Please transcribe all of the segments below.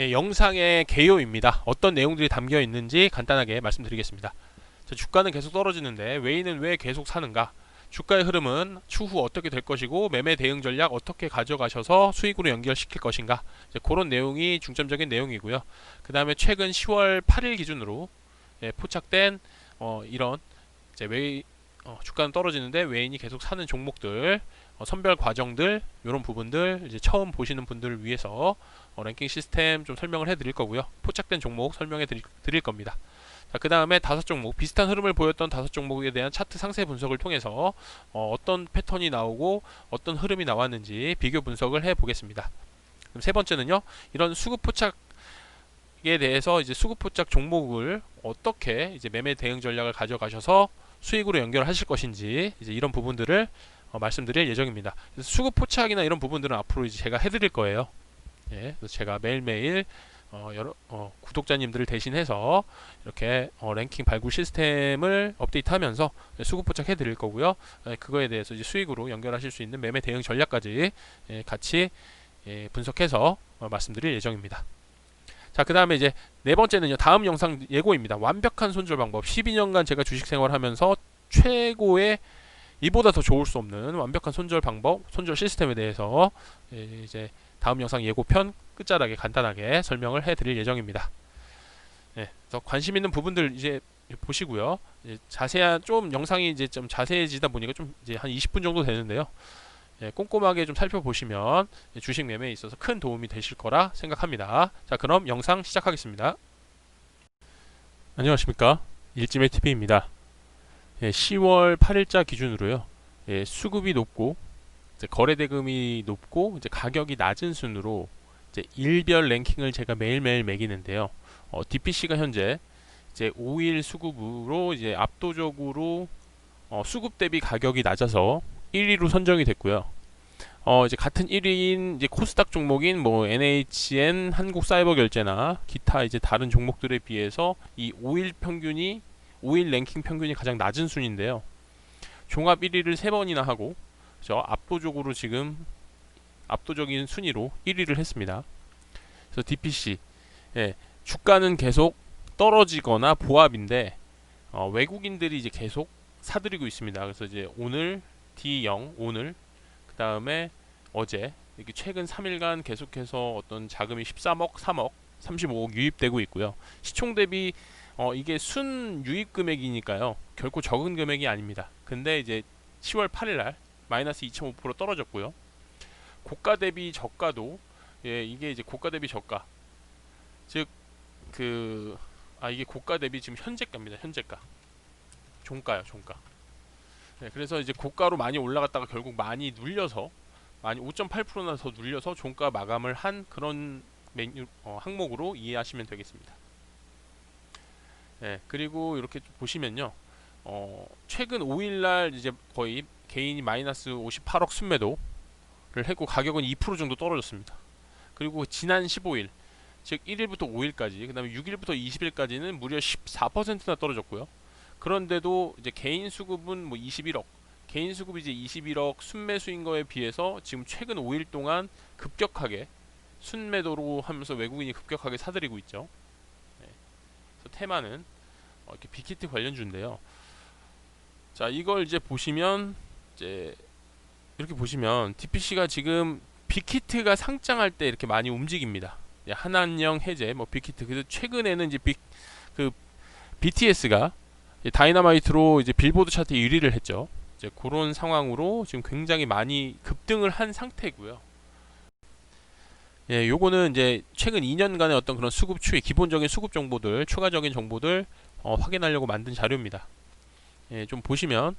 예, 영상의 개요입니다. 어떤 내용들이 담겨 있는지 간단하게 말씀드리겠습니다. 자, 주가는 계속 떨어지는데 외인은 왜 계속 사는가? 주가의 흐름은 추후 어떻게 될 것이고 매매 대응 전략 어떻게 가져가셔서 수익으로 연결시킬 것인가? 이제 그런 내용이 중점적인 내용이고요. 그 다음에 최근 10월 8일 기준으로 예, 포착된 어, 이런 이제 외 어, 주가는 떨어지는데 외인이 계속 사는 종목들 어, 선별 과정들 이런 부분들 이제 처음 보시는 분들을 위해서 어, 랭킹 시스템 좀 설명을 해드릴 거고요. 포착된 종목 설명해 드릴, 드릴 겁니다. 자, 그 다음에 다섯 종목 비슷한 흐름을 보였던 다섯 종목에 대한 차트 상세 분석을 통해서 어, 떤 패턴이 나오고 어떤 흐름이 나왔는지 비교 분석을 해 보겠습니다. 세 번째는요. 이런 수급 포착 에 대해서 이제 수급 포착 종목을 어떻게 이제 매매 대응 전략을 가져가셔서 수익으로 연결하실 것인지 이제 이런 부분들을 어, 말씀드릴 예정입니다. 수급 포착이나 이런 부분들은 앞으로 이제 제가 해드릴 거예요. 예, 그래서 제가 매일매일 어, 여러 어, 구독자님들을 대신해서 이렇게 어, 랭킹 발굴 시스템을 업데이트하면서 수급 포착해 드릴 거고요. 예, 그거에 대해서 이제 수익으로 연결하실 수 있는 매매 대응 전략까지 예, 같이 예, 분석해서 어, 말씀드릴 예정입니다. 자, 그 다음에 이제 네 번째는요. 다음 영상 예고입니다. 완벽한 손절 방법. 12년간 제가 주식 생활하면서 최고의 이보다 더 좋을 수 없는 완벽한 손절 방법, 손절 시스템에 대해서 예, 이제 다음 영상 예고편 끝자락에 간단하게 설명을 해드릴 예정입니다. 예, 그래서 관심 있는 부분들 이제 보시고요. 이제 자세한 좀 영상이 이제 좀 자세해지다 보니까 좀 이제 한 20분 정도 되는데요. 예, 꼼꼼하게 좀 살펴보시면 주식 매매에 있어서 큰 도움이 되실 거라 생각합니다. 자, 그럼 영상 시작하겠습니다. 안녕하십니까? 일지매 TV입니다. 예, 10월 8일자 기준으로요. 예, 수급이 높고 거래 대금이 높고 이제 가격이 낮은 순으로 이제 일별 랭킹을 제가 매일매일 매기는데요. 어, DPC가 현재 이제 5일 수급으로 이제 압도적으로 어, 수급 대비 가격이 낮아서 1위로 선정이 됐고요. 어, 이제 같은 1위인 이제 코스닥 종목인 뭐 NHN 한국사이버결제나 기타 이제 다른 종목들에 비해서 이 5일 평균이 5일 랭킹 평균이 가장 낮은 순인데요. 종합 1위를 3번이나 하고 저 압도적으로 지금 압도적인 순위로 1위를 했습니다. 그래서 DPC 예, 주가는 계속 떨어지거나 보합인데 어, 외국인들이 이제 계속 사들이고 있습니다. 그래서 이제 오늘 D0 오늘 그 다음에 어제 이렇게 최근 3일간 계속해서 어떤 자금이 13억, 3억, 35억 유입되고 있고요. 시총 대비 어, 이게 순 유입 금액이니까요. 결코 적은 금액이 아닙니다. 근데 이제 10월 8일 날 마이너스 2.5% 떨어졌고요. 고가 대비 저가도 예, 이게 이제 고가 대비 저가. 즉 그 아 이게 고가 대비 지금 현재가입니다. 현재가. 종가요, 종가. 네, 그래서 이제 고가로 많이 올라갔다가 결국 많이 눌려서 많이 5.8%나 더 눌려서 종가 마감을 한 그런 메뉴 어, 항목으로 이해하시면 되겠습니다. 네, 그리고 이렇게 보시면요. 어, 최근 5일날 이제 거의 개인이 마이너스 58억 순매도를 했고 가격은 2% 정도 떨어졌습니다. 그리고 지난 15일 즉 1일부터 5일까지 그 다음에 6일부터 20일까지는 무려 14%나 떨어졌고요. 그런데도 이제 개인 수급은 뭐 21억 개인 수급이 이제 21억 순매수인 거에 비해서 지금 최근 5일 동안 급격하게 순매도로 하면서 외국인이 급격하게 사들이고 있죠. 네. 그래서 테마는 어, 이렇게 빅히트 관련주인데요. 자 이걸 이제 보시면 이제 이렇게 보시면 DPC가 지금 빅히트가 상장할 때 이렇게 많이 움직입니다. 한한령 해제 뭐 빅히트 그래서 최근에는 이제 빅 그 BTS가 다이너마이트로 이제 빌보드 차트 1위를 했죠. 이제 그런 상황으로 지금 굉장히 많이 급등을 한 상태고요. 예, 요거는 이제 최근 2년간의 어떤 그런 수급 추이, 기본적인 수급 정보들, 추가적인 정보들 어, 확인하려고 만든 자료입니다. 예, 좀 보시면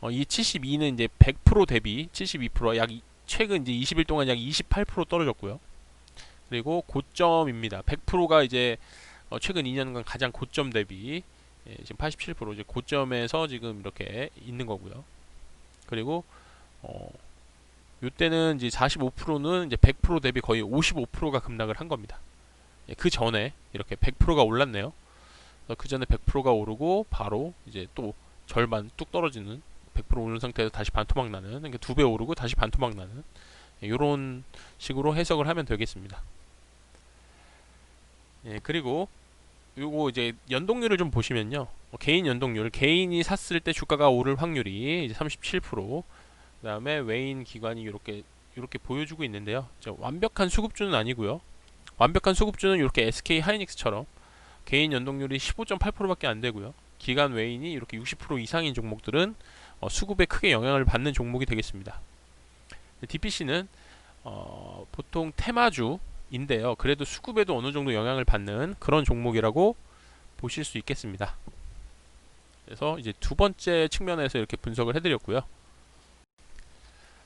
어, 이 72는 이제 100% 대비 72%약 최근 이제 20일 동안 약 28% 떨어졌고요. 그리고 고점입니다. 100%가 이제 어, 최근 2년간 가장 고점 대비 예, 지금 87% 이제 고점에서 지금 이렇게 있는 거고요. 그리고 어, 요때는 이제 45%는 이제 100% 대비 거의 55%가 급락을 한 겁니다. 예, 그 전에 이렇게 100%가 올랐네요. 그 전에 100%가 오르고 바로 이제 또 절반 뚝 떨어지는 100% 오른 상태에서 다시 반토막 나는 그러니까 두 배 오르고 다시 반토막 나는 이런 식으로 해석을 하면 되겠습니다. 예, 그리고 요거 이제 연동률을 좀 보시면요. 어, 개인 연동률, 개인이 샀을 때 주가가 오를 확률이 이제 37%. 그다음에 외인 기관이 이렇게 이렇게 보여주고 있는데요. 저 완벽한 수급주는 아니고요. 완벽한 수급주는 이렇게 SK 하이닉스처럼 개인 연동률이 15.8%밖에 안 되고요. 기관 외인이 이렇게 60% 이상인 종목들은 어, 수급에 크게 영향을 받는 종목이 되겠습니다. DPC는 어, 보통 테마주 인데요. 그래도 수급에도 어느 정도 영향을 받는 그런 종목이라고 보실 수 있겠습니다. 그래서 이제 두 번째 측면에서 이렇게 분석을 해드렸고요.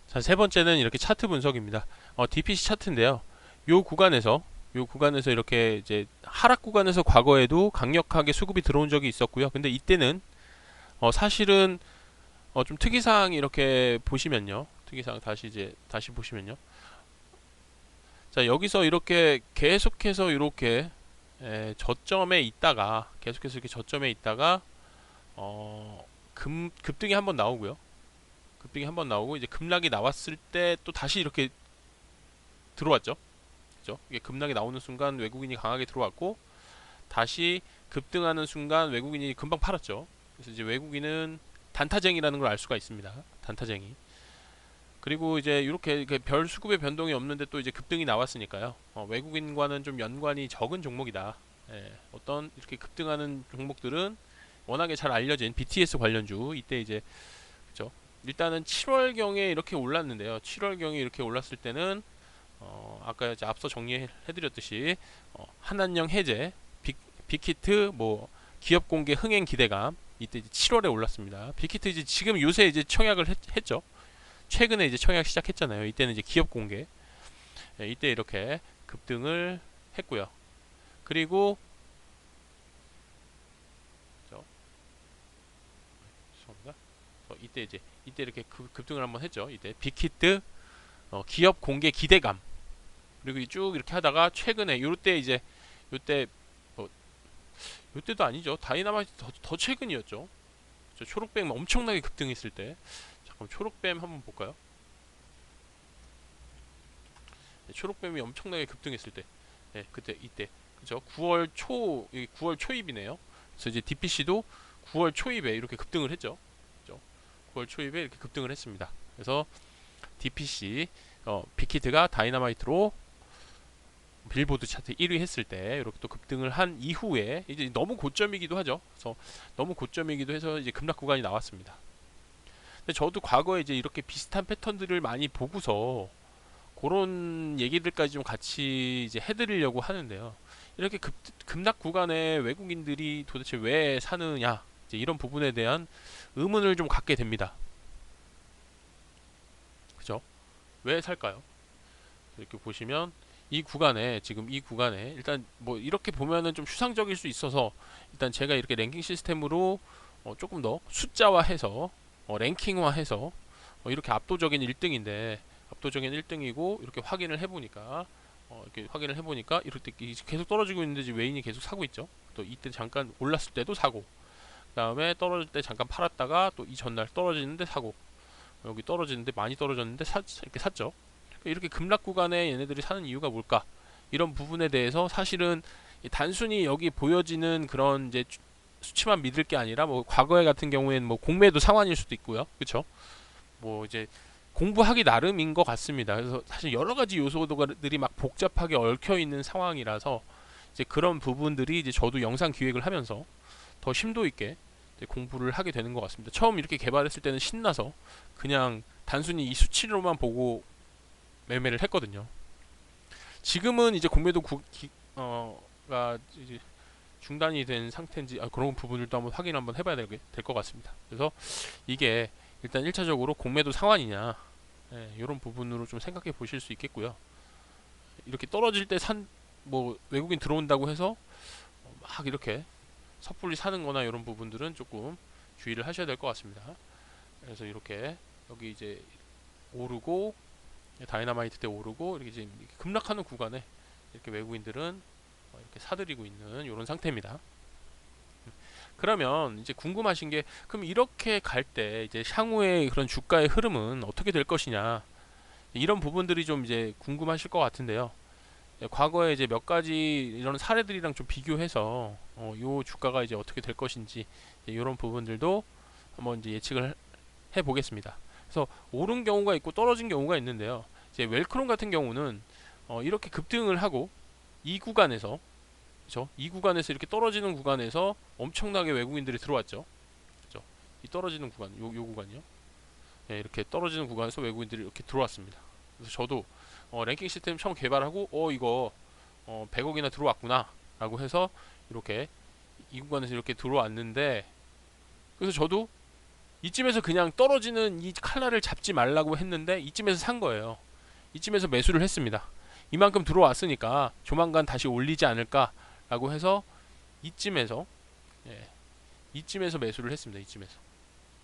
자, 세 번째는 이렇게 차트 분석입니다. 어, DPC 차트인데요. 요 구간에서 요 구간에서 이렇게 이제 하락 구간에서 과거에도 강력하게 수급이 들어온 적이 있었고요. 근데 이때는 어, 사실은 어, 좀 특이사항 이렇게 보시면요. 특이사항 다시 이제 다시 보시면요. 자 여기서 이렇게 계속해서 이렇게 에, 저점에 있다가 계속해서 이렇게 저점에 있다가 어, 금, 급등이 한번 나오고요. 급등이 한번 나오고 이제 급락이 나왔을 때 또 다시 이렇게 들어왔죠. 그죠? 이게 급락이 나오는 순간 외국인이 강하게 들어왔고 다시 급등하는 순간 외국인이 금방 팔았죠. 그래서 이제 외국인은 단타쟁이라는 걸 알 수가 있습니다. 단타쟁이. 그리고 이제 이렇게 별 수급의 변동이 없는데 또 이제 급등이 나왔으니까요. 어, 외국인과는 좀 연관이 적은 종목이다. 예, 어떤 이렇게 급등하는 종목들은 워낙에 잘 알려진 BTS 관련주 이때 이제 그죠? 일단은 7월 경에 이렇게 올랐는데요. 7월 경에 이렇게 올랐을 때는 어, 아까 이제 앞서 정리해드렸듯이 어, 한한령 해제, 빅, 빅히트, 뭐 기업 공개 흥행 기대감 이때 이제 7월에 올랐습니다. 빅히트 이제 지금 요새 이제 청약을 했, 했죠. 최근에 이제 청약 시작했잖아요. 이때는 이제 기업 공개. 예, 이때 이렇게 급등을 했고요. 그리고 이때 이제 이때 이렇게 급, 급등을 한번 했죠. 이때 빅히트 어, 기업 공개 기대감 그리고 쭉 이렇게 하다가 최근에 요때 이제 요때 뭐 요때도 아니죠. 다이나마이트 더, 더 최근이었죠. 저 초록뱀 엄청나게 급등했을 때 잠깐 초록뱀 한번 볼까요? 네, 초록뱀이 엄청나게 급등했을 때, 네, 그때 이때 그죠? 9월 초 9월 초입이네요. 그래서 이제 DPC도 9월 초입에 이렇게 급등을 했죠. 그죠? 9월 초입에 이렇게 급등을 했습니다. 그래서 DPC 어, 빅히트가 다이나마이트로 빌보드 차트 1위 했을 때 이렇게 또 급등을 한 이후에 이제 너무 고점이기도 하죠. 그래서 너무 고점이기도 해서 이제 급락 구간이 나왔습니다. 저도 과거에 이제 이렇게 비슷한 패턴들을 많이 보고서 그런 얘기들까지 좀 같이 이제 해드리려고 하는데요. 이렇게 급, 급락 구간에 외국인들이 도대체 왜 사느냐 이런 부분에 대한 의문을 좀 갖게 됩니다. 그죠? 왜 살까요? 이렇게 보시면 이 구간에 지금 이 구간에 일단 뭐 이렇게 보면은 좀 추상적일 수 있어서 일단 제가 이렇게 랭킹 시스템으로 어 조금 더 숫자화해서 어 랭킹화해서 어 이렇게 압도적인 1등인데 압도적인 1등이고 이렇게 확인을 해보니까 어 이렇게 확인을 해보니까 이렇게 계속 떨어지고 있는데 지금 외인이 계속 사고 있죠. 또 이때 잠깐 올랐을 때도 사고 그 다음에 떨어질 때 잠깐 팔았다가 또 이 전날 떨어지는데 사고 여기 떨어지는데 많이 떨어졌는데 사, 이렇게 샀죠. 이렇게 급락 구간에 얘네들이 사는 이유가 뭘까? 이런 부분에 대해서 사실은 단순히 여기 보여지는 그런 이제 수치만 믿을 게 아니라 뭐 과거에 같은 경우에는 뭐 공매도 상환일 수도 있고요. 그렇죠? 뭐 이제 공부하기 나름인 것 같습니다. 그래서 사실 여러 가지 요소들이 막 복잡하게 얽혀 있는 상황이라서 이제 그런 부분들이 이제 저도 영상 기획을 하면서 더 심도 있게 공부를 하게 되는 것 같습니다. 처음 이렇게 개발했을 때는 신나서 그냥 단순히 이 수치로만 보고 매매를 했거든요. 지금은 이제 공매도 구, 기, 어 가 이제 중단이 된 상태인지 아, 그런 부분들도 한번 확인 한번 해봐야 될 것 같습니다. 그래서 이게 일단 1차적으로 공매도 상환이냐 예, 이런 부분으로 좀 생각해 보실 수 있겠고요. 이렇게 떨어질 때 산 뭐 외국인 들어온다고 해서 막 이렇게 섣불리 사는 거나 이런 부분들은 조금 주의를 하셔야 될 것 같습니다. 그래서 이렇게 여기 이제 오르고 다이나마이트 때 오르고 이렇게 이제 급락하는 구간에 이렇게 외국인들은 어, 이렇게 사들이고 있는 이런 상태입니다. 그러면 이제 궁금하신 게 그럼 이렇게 갈 때 이제 향후의 그런 주가의 흐름은 어떻게 될 것이냐 이런 부분들이 좀 이제 궁금하실 것 같은데요. 예, 과거에 이제 몇 가지 이런 사례들이랑 좀 비교해서 어, 요 주가가 이제 어떻게 될 것인지 이런 부분들도 한번 이제 예측을 해 보겠습니다. 그래서 오른 경우가 있고 떨어진 경우가 있는데요. 이제 웰크론 같은 경우는 어, 이렇게 급등을 하고 이 구간에서 그렇죠? 이 구간에서 이렇게 떨어지는 구간에서 엄청나게 외국인들이 들어왔죠. 그렇죠? 이 떨어지는 구간, 요, 요 구간이요. 예, 이렇게 떨어지는 구간에서 외국인들이 이렇게 들어왔습니다. 그래서 저도 어, 랭킹 시스템 처음 개발하고 어 이거 어, 100억이나 들어왔구나 라고 해서 이렇게 이 구간에서 이렇게 들어왔는데 그래서 저도 이쯤에서 그냥 떨어지는 이 칼날을 잡지 말라고 했는데 이쯤에서 산 거예요. 이쯤에서 매수를 했습니다. 이만큼 들어왔으니까 조만간 다시 올리지 않을까라고 해서 이쯤에서 예, 이쯤에서 매수를 했습니다. 이쯤에서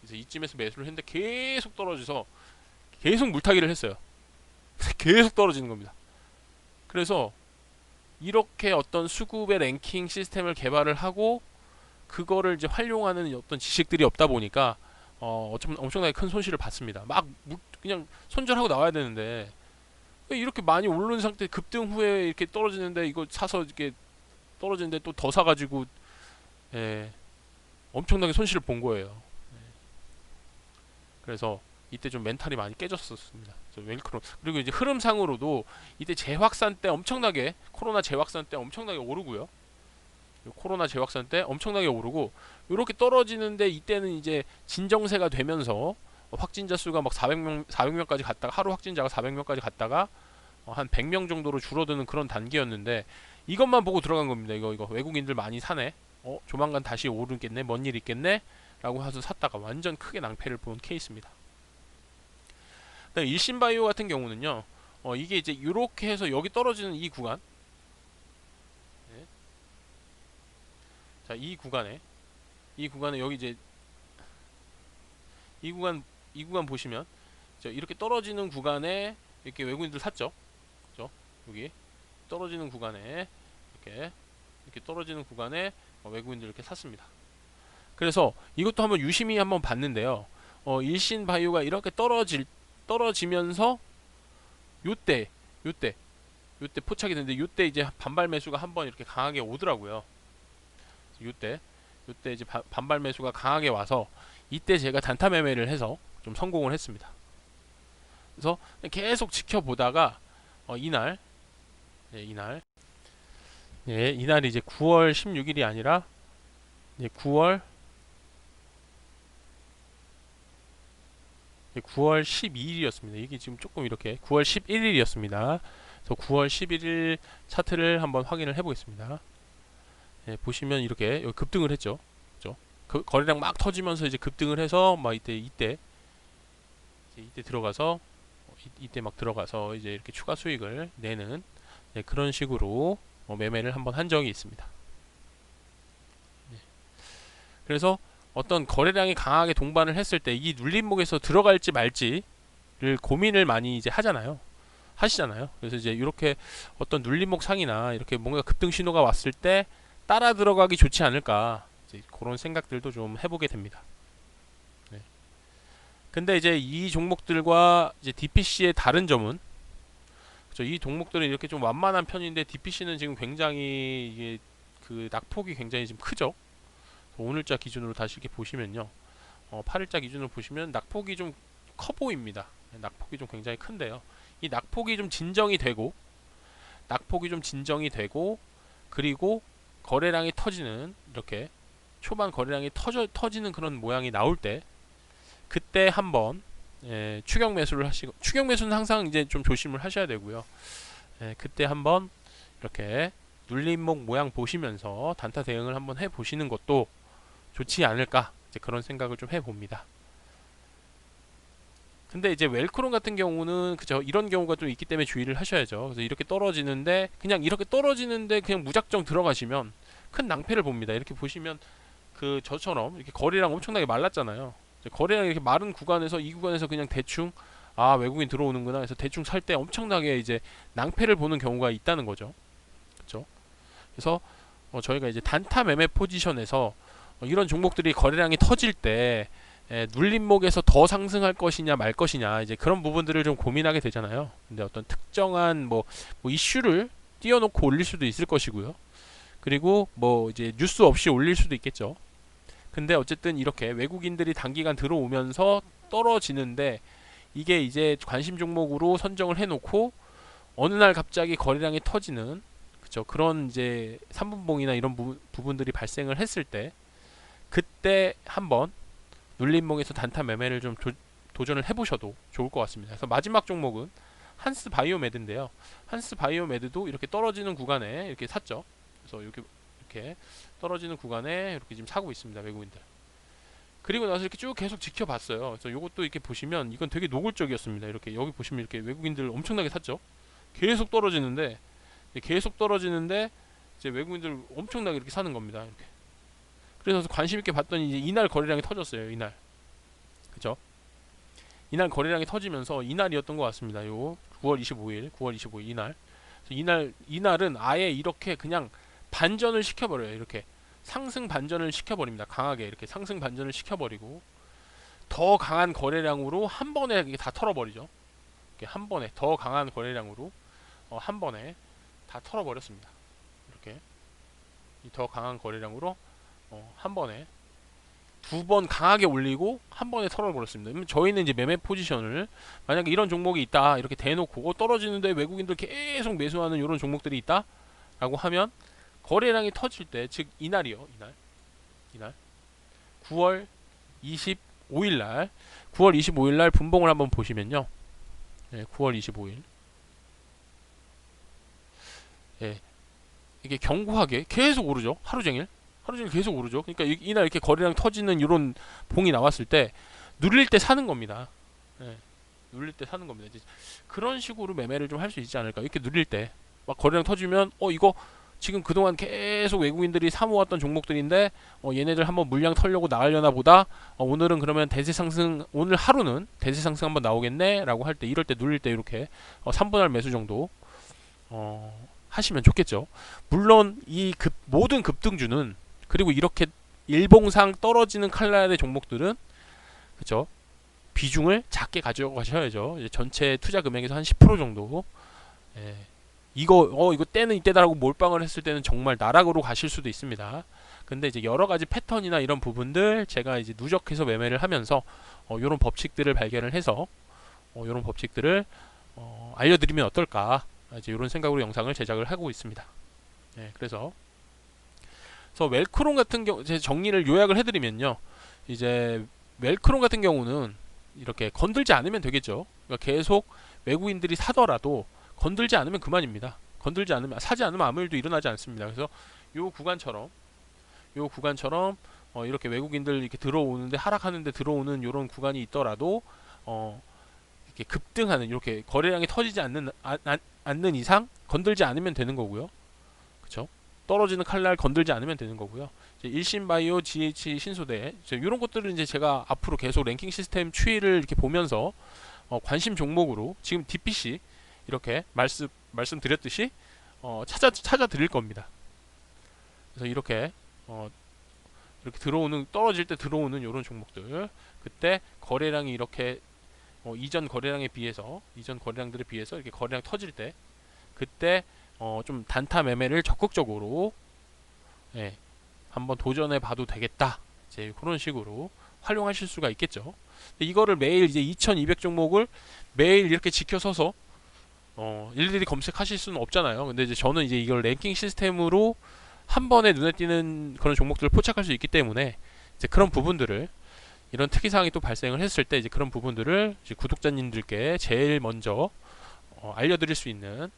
그래서 이쯤에서 매수를 했는데 계속 떨어져서 계속 물타기를 했어요. 계속 떨어지는 겁니다. 그래서 이렇게 어떤 수급의 랭킹 시스템을 개발을 하고 그거를 이제 활용하는 어떤 지식들이 없다 보니까 어, 엄청나게 큰 손실을 봤습니다. 막 무- 그냥 손절하고 나와야 되는데 이렇게 많이 오른 상태 급등 후에 이렇게 떨어지는데 이거 사서 이렇게 떨어지는데 또 더 사가지고 예, 엄청나게 손실을 본 거예요. 예. 그래서 이때 좀 멘탈이 많이 깨졌었습니다. 저 웰크론 그리고 이제 흐름상으로도 이때 재확산 때 엄청나게 코로나 재확산 때 엄청나게 오르고요. 코로나 재확산 때 엄청나게 오르고 이렇게 떨어지는데 이때는 이제 진정세가 되면서 확진자 수가 막 400명 400명까지 갔다가 하루 확진자가 400명까지 갔다가 어, 한 100명 정도로 줄어드는 그런 단계였는데 이것만 보고 들어간 겁니다. 이거 이거 외국인들 많이 사네. 어 조만간 다시 오르겠네. 뭔 일 있겠네. 라고 해서 샀다가 완전 크게 낭패를 본 케이스입니다. 그다음 일신바이오 같은 경우는요. 어 이게 이제 이렇게 해서 여기 떨어지는 이 구간 네. 자, 이 구간에 이 구간에 여기 이제 이 구간 이 구간 보시면 저 이렇게 떨어지는 구간에 이렇게 외국인들 샀죠. 그죠? 여기 떨어지는 구간에 이렇게 이렇게 떨어지는 구간에 어, 외국인들 이렇게 샀습니다. 그래서 이것도 한번 유심히 한번 봤는데요. 어, 일신 바이오가 이렇게 떨어질 떨어지면서 요때 요때 요때 포착이 됐는데 요때 이제 반발 매수가 한번 이렇게 강하게 오더라고요. 요때 요때 이제 바- 반발 매수가 강하게 와서 이때 제가 단타 매매를 해서 좀 성공을 했습니다. 그래서 계속 지켜보다가 어, 이날 예, 이날 예, 이날이 이제 9월 16일이 아니라 이제 9월 예, 9월 12일이었습니다. 이게 지금 조금 이렇게 9월 11일이었습니다. 그래서 9월 11일 차트를 한번 확인을 해보겠습니다. 예, 보시면 이렇게 급등을 했죠. 그죠? 그 거래량 막 터지면서 이제 급등을 해서 막 이때 이때 이때 들어가서 어, 이, 이때 막 들어가서 이제 이렇게 추가 수익을 내는 네, 그런 식으로 어, 매매를 한번 한 적이 있습니다. 네. 그래서 어떤 거래량이 강하게 동반을 했을 때 이 눌림목에서 들어갈지 말지를 고민을 많이 이제 하잖아요. 하시잖아요. 그래서 이제 이렇게 어떤 눌림목 상이나 이렇게 뭔가 급등 신호가 왔을 때 따라 들어가기 좋지 않을까 이제 그런 생각들도 좀 해보게 됩니다. 네. 근데 이제 이 종목들과 이제 DPC의 다른 점은 그죠? 이 종목들은 이렇게 좀 완만한 편인데 DPC는 지금 굉장히 이게 그 낙폭이 굉장히 좀 크죠. 오늘자 기준으로 다시 이렇게 보시면요. 어, 8일자 기준으로 보시면 낙폭이 좀 커 보입니다. 네, 낙폭이 좀 굉장히 큰데요. 이 낙폭이 좀 진정이 되고 낙폭이 좀 진정이 되고 그리고 거래량이 터지는 이렇게 초반 거래량이 터져 터지는 그런 모양이 나올 때 그때 한번 예, 추격 매수를 하시고 추격 매수는 항상 이제 좀 조심을 하셔야 되고요. 예, 그때 한번 이렇게 눌림목 모양 보시면서 단타 대응을 한번 해 보시는 것도 좋지 않을까 이제 그런 생각을 좀 해봅니다. 근데 이제 웰크론 같은 경우는 그죠 이런 경우가 좀 있기 때문에 주의를 하셔야죠. 그래서 이렇게 떨어지는데 그냥 이렇게 떨어지는데 그냥 무작정 들어가시면 큰 낭패를 봅니다. 이렇게 보시면 그 저처럼 이렇게 거래량 엄청나게 말랐잖아요. 이제 거래량 이렇게 마른 구간에서 이 구간에서 그냥 대충 아 외국인 들어오는구나 해서 대충 살 때 엄청나게 이제 낭패를 보는 경우가 있다는 거죠. 그렇죠? 그래서 어, 저희가 이제 단타 매매 포지션에서 어, 이런 종목들이 거래량이 터질 때 에, 눌림목에서 더 상승할 것이냐 말 것이냐 이제 그런 부분들을 좀 고민하게 되잖아요. 근데 어떤 특정한 뭐, 뭐 이슈를 띄워놓고 올릴 수도 있을 것이고요. 그리고 뭐 이제 뉴스 없이 올릴 수도 있겠죠. 근데 어쨌든 이렇게 외국인들이 단기간 들어오면서 떨어지는데 이게 이제 관심 종목으로 선정을 해놓고 어느 날 갑자기 거래량이 터지는 그쵸 그런 이제 3분봉이나 이런 부, 부분들이 발생을 했을 때 그때 한번 눌림목에서 단타 매매를 좀 조, 도전을 해보셔도 좋을 것 같습니다. 그래서 마지막 종목은 한스 바이오메드인데요. 한스 바이오메드도 이렇게 떨어지는 구간에 이렇게 샀죠. 그래서 이렇게 이렇게 떨어지는 구간에 이렇게 지금 사고 있습니다. 외국인들. 그리고 나서 이렇게 쭉 계속 지켜봤어요. 그래서 이것도 이렇게 보시면 이건 되게 노골적이었습니다. 이렇게 여기 보시면 이렇게 외국인들 엄청나게 샀죠. 계속 떨어지는데 계속 떨어지는데 이제 외국인들 엄청나게 이렇게 사는 겁니다. 이렇게. 그래서 관심 있게 봤더니 이제 이날 거래량이 터졌어요. 이날. 그죠? 이날 거래량이 터지면서 이날이었던 것 같습니다. 요 9월 25일, 9월 25일 이날. 이날 이날은 아예 이렇게 그냥 반전을 시켜버려요. 이렇게 상승 반전을 시켜버립니다. 강하게 이렇게 상승 반전을 시켜버리고 더 강한 거래량으로 한 번에 이게 다 털어버리죠. 이렇게 한 번에 더 강한 거래량으로 어, 한 번에 다 털어버렸습니다. 이렇게 더 강한 거래량으로 어, 한 번에 두 번 강하게 올리고 한 번에 털어버렸습니다. 저희는 이제 매매 포지션을 만약에 이런 종목이 있다 이렇게 대놓고 어, 떨어지는데 외국인들 계속 매수하는 이런 종목들이 있다 라고 하면 거래량이 터질 때 즉 이날이요 이날. 이날. 9월 25일 날. 9월 25일 날 분봉을 한번 보시면요. 네, 9월 25일. 예, 이게 견고하게 계속 오르죠 하루 종일. 하루 종일 계속 오르죠. 그러니까 이, 이날 이렇게 거래량 터지는 이런 봉이 나왔을 때 누릴 때 사는 겁니다. 예, 누릴 때 사는 겁니다. 이제 그런 식으로 매매를 좀 할 수 있지 않을까. 이렇게 누릴 때. 막 거래량 터지면 어 이거 지금 그동안 계속 외국인들이 사모았던 종목들인데 어, 얘네들 한번 물량 털려고 나가려나 보다. 어, 오늘은 그러면 대세 상승 오늘 하루는 대세 상승 한번 나오겠네? 라고 할 때 이럴 때 눌릴 때 이렇게 어, 3분할 매수 정도 어, 하시면 좋겠죠. 물론 이 급 모든 급등주는 그리고 이렇게 일봉상 떨어지는 칼날의 종목들은 그쵸? 비중을 작게 가져가셔야죠. 전체 투자 금액에서 한 10% 정도. 예. 이거 어 이거 때는 이때다라고 몰빵을 했을 때는 정말 나락으로 가실 수도 있습니다. 근데 이제 여러 가지 패턴이나 이런 부분들 제가 이제 누적해서 매매를 하면서 어, 이런 법칙들을 발견을 해서 어, 이런 법칙들을 어, 알려드리면 어떨까 이제 이런 생각으로 영상을 제작을 하고 있습니다. 네, 그래서 그래서 웰크론 같은 경우 제 정리를 요약을 해드리면요, 이제 웰크론 같은 경우는 이렇게 건들지 않으면 되겠죠. 그러니까 계속 외국인들이 사더라도 건들지 않으면 그만입니다. 건들지 않으면 사지 않으면 아무 일도 일어나지 않습니다. 그래서 요 구간처럼 요 구간처럼 어 이렇게 외국인들 이렇게 들어오는데 하락하는데 들어오는 요런 구간이 있더라도 어 이렇게 급등하는 이렇게 거래량이 터지지 않는 아, 아, 않는 이상 건들지 않으면 되는 거고요. 그렇죠? 떨어지는 칼날 건들지 않으면 되는 거고요. 일신바이오, GH 신소대 이런 것들은 이제 제가 앞으로 계속 랭킹 시스템 추이를 이렇게 보면서 어 관심 종목으로 지금 DPC 이렇게 말씀 말씀드렸듯이 어, 찾아 찾아 드릴 겁니다. 그래서 이렇게 어, 이렇게 들어오는 떨어질 때 들어오는 이런 종목들 그때 거래량이 이렇게 어, 이전 거래량에 비해서 이전 거래량들에 비해서 이렇게 거래량 터질 때 그때 어, 좀 단타 매매를 적극적으로 예, 한번 도전해 봐도 되겠다 이제 그런 식으로 활용하실 수가 있겠죠. 이거를 매일 이제 2200 종목을 매일 이렇게 지켜서서 어, 일일이 검색하실 수는 없잖아요. 근데 이제 저는 이제 이걸 랭킹 시스템으로 한 번에 눈에 띄는 그런 종목들을 포착할 수 있기 때문에 이제 그런 부분들을 이런 특이사항이 또 발생을 했을 때 이제 그런 부분들을 이제 구독자님들께 제일 먼저 어, 알려드릴 수 있는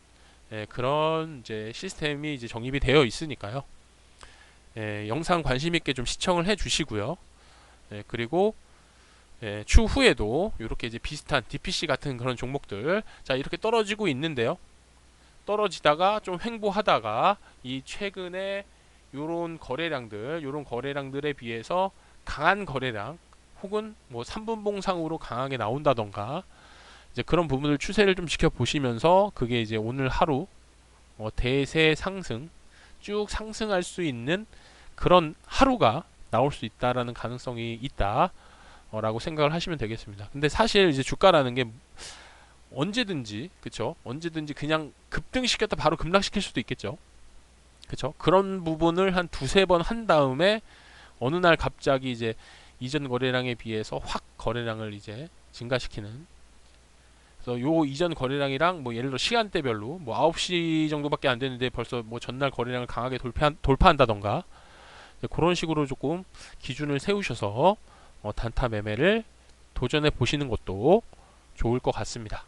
예, 그런 이제 시스템이 이제 정립이 되어 있으니까요. 예, 영상 관심 있게 좀 시청을 해 주시고요. 예, 그리고 예, 추후에도 이렇게 이제 비슷한 DPC 같은 그런 종목들 자 이렇게 떨어지고 있는데요. 떨어지다가 좀 횡보하다가 이 최근에 요런 거래량들 요런 거래량들에 비해서 강한 거래량 혹은 뭐 3분봉상으로 강하게 나온다던가 이제 그런 부분을 추세를 좀 지켜보시면서 그게 이제 오늘 하루 어 대세 상승 쭉 상승할 수 있는 그런 하루가 나올 수 있다라는 가능성이 있다. 어, 라고 생각을 하시면 되겠습니다. 근데 사실 이제 주가라는 게 언제든지 그쵸? 언제든지 그냥 급등시켰다 바로 급락시킬 수도 있겠죠? 그쵸? 그런 부분을 한 두세 번 한 다음에 어느 날 갑자기 이제 이전 거래량에 비해서 확 거래량을 이제 증가시키는. 그래서 요 이전 거래량이랑 뭐 예를 들어 시간대별로 뭐 9시 정도밖에 안 되는데 벌써 뭐 전날 거래량을 강하게 돌파, 돌파한다던가. 네, 그런 식으로 조금 기준을 세우셔서 어, 단타 매매를 도전해 보시는 것도 좋을 것 같습니다.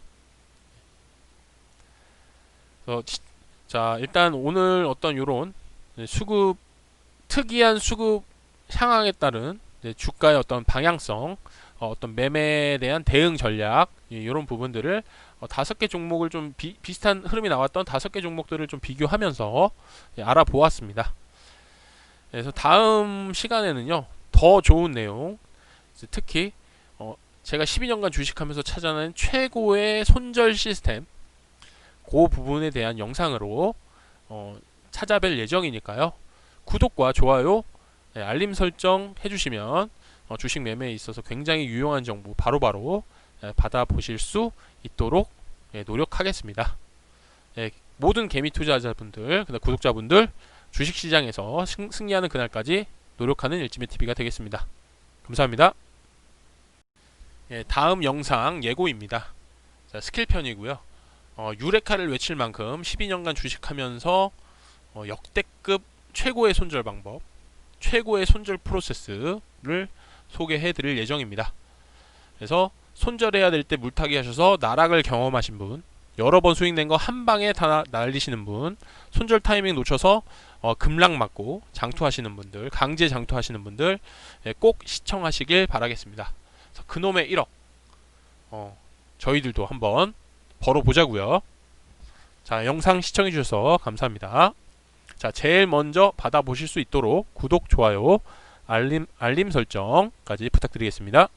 치- 자 일단 오늘 어떤 요런 네, 수급 특이한 수급 상황에 따른 주가의 어떤 방향성, 어, 떤 매매에 대한 대응 전략 이런 부분들을 어, 다섯 개 종목을 좀 비, 비슷한 흐름이 나왔던 다섯 개 종목들을 좀 비교하면서 예, 알아보았습니다. 그래서 다음 시간에는요 더 좋은 내용, 특히 어, 제가 12년간 주식하면서 찾아낸 최고의 손절 시스템 그 부분에 대한 영상으로 어, 찾아뵐 예정이니까요. 구독과 좋아요, 네, 알림 설정 해주시면 어, 주식 매매에 있어서 굉장히 유용한 정보 바로바로 예, 받아보실 수 있도록 예, 노력하겠습니다. 예, 모든 개미 투자자분들, 구독자분들 주식시장에서 승, 승리하는 그날까지 노력하는 일지매 TV가 되겠습니다. 감사합니다. 예, 다음 영상 예고입니다. 자, 스킬 편이고요. 어, 유레카를 외칠 만큼 12년간 주식하면서 어, 역대급 최고의 손절 방법, 최고의 손절 프로세스를 소개해 드릴 예정입니다. 그래서 손절해야 될 때 물타기 하셔서 나락을 경험하신 분, 여러 번 수익 낸 거 한 방에 다 날리시는 분, 손절 타이밍 놓쳐서 어, 급락 맞고 장투하시는 분들, 강제 장투하시는 분들 예, 꼭 시청하시길 바라겠습니다. 그놈의 1억 어, 저희들도 한번 벌어보자고요. 자, 영상 시청해 주셔서 감사합니다. 자, 제일 먼저 받아보실 수 있도록 구독, 좋아요, 알림, 알림 설정까지 부탁드리겠습니다.